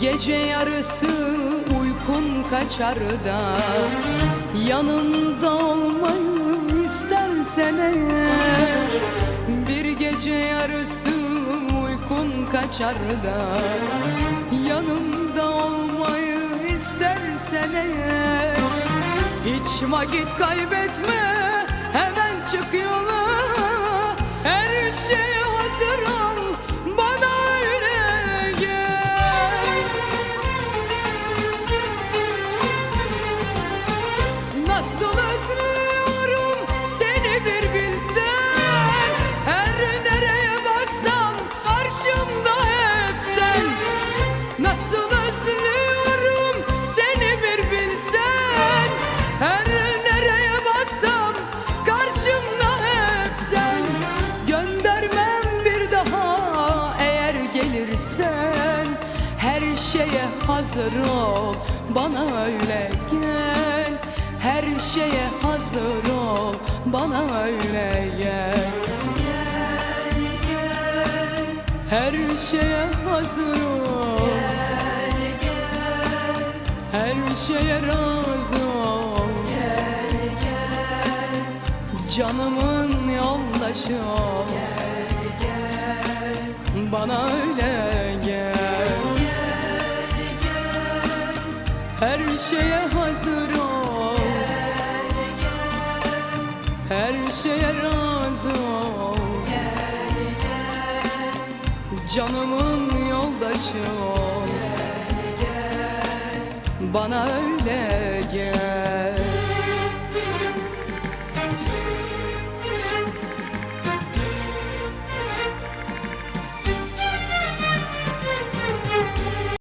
Gece yarısı uykun kaçar da Yanımda olmayı istersen eğer Bir gece yarısı uykun kaçar da Yanımda olmayı istersen eğer Hiç vakit kaybetme hemen çık yola Nasıl özlüyorum seni bir bilsen. Her nereye baksam karşımda hep sen. Nasıl özlüyorum seni bir bilsen. Her nereye baksam karşımda hep sen. Göndermem bir daha eğer gelirsen. Her şeye hazır ol bana öyle gel Her şeye hazır ol bana öyle gel. Her şeye hazır ol. Her şeye razı ol. Canımın yoldaşı ol. Bana öyle gel. Her şeye hazır şeye razı ol. Canımın yoldaşı ol. Bana öyle